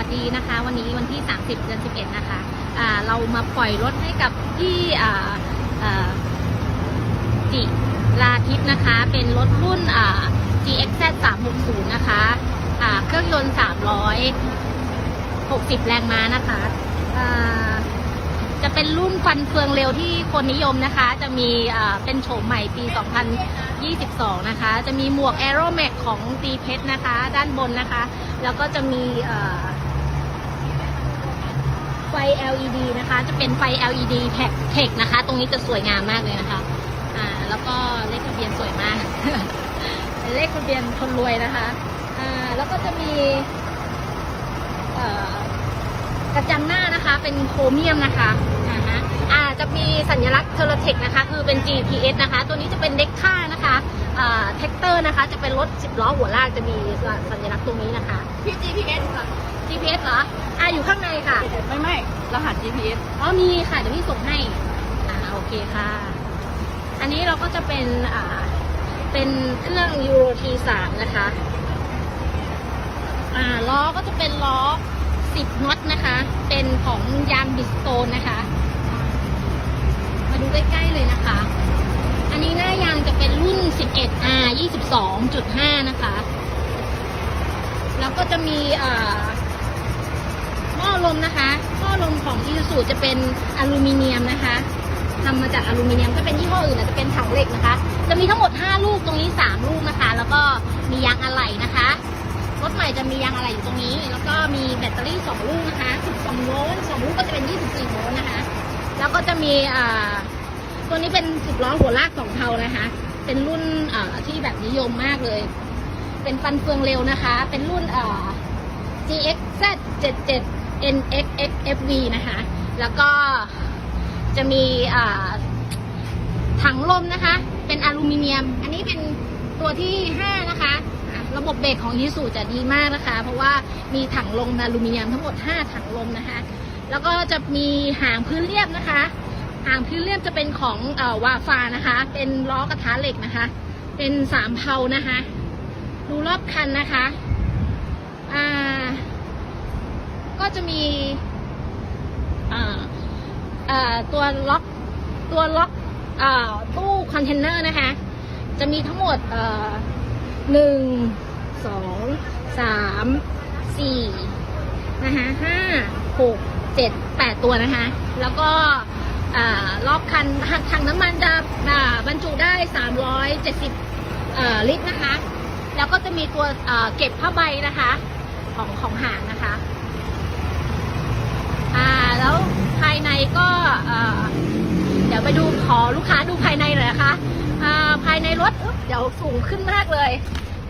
วัสดีนะคะ วันนี้วันที่ 30 เดือน 11 นะคะอ่าเรามาปล่อยรถให้กับที่จิราทิพย์นะคะ เป็นรถรุ่นอ่า GXZ 360 นะคะอ่าเครื่องยนต์ 360 แรงม้านะคะอ่าจะเป็นรุ่นฟันเฟืองเร็วที่คนนิยมนะคะ จะมีเป็นโฉมใหม่ปี 2022 นะคะ จะมีหมวก Aero Max ของตีเพชรนะคะ ด้านบนนะคะ แล้วก็จะมีเอ่อไฟ LED นะคะ จะเป็นไฟ LED แท็กเทคนะคะ ตรงนี้จะสวยงามมากเลยนะคะ อ่า แล้วก็เลขทะเบียนสวยมากเป็นเลขทะเบียนคนรวยนะคะ อ่า แล้วก็จะมีเอ่อกระจังหน้านะคะ เป็นโครเมียมนะคะ อ่าฮะอ่า จะมีสัญลักษณ์เทเลเทคนะคะ คือเป็น GPS นะคะ ตัวนี้จะเป็นเด็กค่านะคะอ่าแท็กเตอร์นะคะ จะเป็นรถ10ล้อหัวลากจะมีสัญลักษณ์ตรงนี้นะคะพี่ GPS ค่ะ GPS เหรอ อ่าอยู่ข้างในค่ะ ไม่ไม่รหัส GPS อ๋อมีค่ะเดี๋ยวพี่ส่งให้ อ่าโอเคค่ะ อันนี้เราก็จะเป็นอ่าเป็นเครื่องยูโรทีสามนะคะ อ่าล้อก็จะเป็นล้อ10น็อตนะคะ เป็นของยางบิสโตนนะคะ มาดูใกล้ๆเลยนะคะ อันนี้หน้ายางจะเป็นรุ่น 11R 22.5 นะคะ แล้วก็จะมีอ่าหม้อ ลมนะคะหม้อลมของอีซูซูจะเป็นอลูมิเนียมนะคะทำมาจากอลูมิเนียมถ้าเป็นยี่ห้ออื่นอาจจะเป็นถังเหล็กนะคะ จะมีทั้งหมด 5 ลูกตรงนี้ 3 ลูกนะคะ แล้วก็มียางอะไหล่นะคะรถใหม่จะมียางอะไหล่อยู่ตรงนี้ แล้วก็มีแบตเตอรี่ 2 ลูกนะคะ12โวลต์2ลูกก็จะเป็น 24โวลต์นะคะ แล้วก็จะมีตัวนี้เป็น10ล้อหัวลากสองเทานะคะ เป็นรุ่นที่แบบนิยมมากเลย เป็นฟันเฟืองเร็วนะคะ เป็นรุ่น GXZ 77 NXXFV นะคะ แล้วก็จะมีถังลมนะคะ เป็นอลูมิเนียม อันนี้เป็นตัวที่ 5 นะคะ ระบบเบรกของยูสุจะดีมากนะคะ เพราะว่ามีถังลมอลูมิเนียมทั้งหมด 5 ถังลมนะคะ แล้วก็จะมีหางพื้นเรียบนะคะ หางพื้นเรียบจะเป็นของอวาฟานะคะ เป็นล้อกระทะเหล็กนะคะ เป็นสามเพานะคะ ดูรอบคันนะคะ อ่า ก็จะมีตัวล็อกตัวล็อกอตู้คอนเทนเนอร์นะคะ จะมีทั้งหมดหนึ่งสองสามสี่นะคะห้าหกเจ็ดแปดตัวนะคะ แล้วก็อ่ารอบคันถังน้ำมันจะบรรจุได้สามร้อยเจ็ดสิบลิตรนะคะ แล้วก็จะมีตัวเก็บผ้าใบนะคะ ของของหางนะคะ อ่าแล้วภายในก็เดี๋ยวไปดูขอลูกค้าดูภายในหน่อยนะคะอ่าภายในรถเดี๋ยวสูงขึ้นมากเลย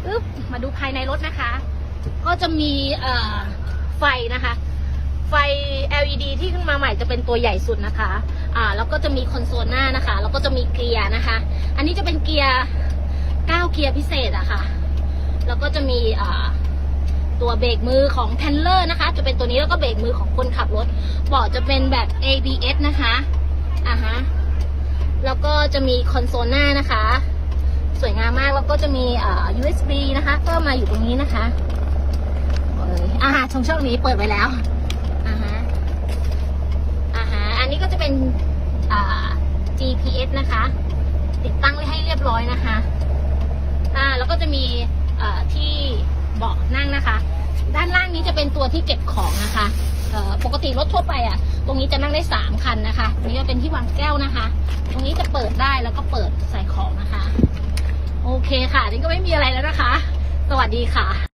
อึ๊บมาดูภายในรถนะคะ ก็จะมีไฟนะคะ ไฟ LED ที่ขึ้นมาใหม่จะเป็นตัวใหญ่สุดนะคะ อ่าแล้วก็จะมีคอนโซลหน้านะคะ แล้วก็จะมีเกียร์นะคะ อันนี้จะเป็นเกียร์9เกียร์พิเศษอะค่ะ แล้วก็จะมีอ่า ตัวเบรกมือของเทนเลอร์นะคะ จะเป็นตัวนี้แล้วก็เบรกมือของคนขับรถเบาะจะเป็นแบบ ABS นะคะอ่าฮะแล้วก็จะมีคอนโซลหน้านะคะ สวยงามมากแล้วก็จะมีอ่ USB นะคะ ก็มาอยู่ตรงนี้นะคะอ่าฮะช่องช่องนี้เปิดไว้แล้วอ่าฮะอ่าฮะอันนี้ก็จะเป็นอ่า GPS นะคะ ติดตั้งไว้ให้เรียบร้อยนะคะอ่าแล้วก็จะมีอ่อที่ เบาะนั่งนะคะ ด้านล่างนี้จะเป็นตัวที่เก็บของนะคะปกติรถทั่วไปอะ ตรงนี้จะนั่งได้สามคันนะคะ ตรงนี้จะเป็นที่วางแก้วนะคะ ตรงนี้จะเปิดได้แล้วก็เปิดใส่ของนะคะ โอเคค่ะนี่ก็ไม่มีอะไรแล้วนะคะ สวัสดีค่ะ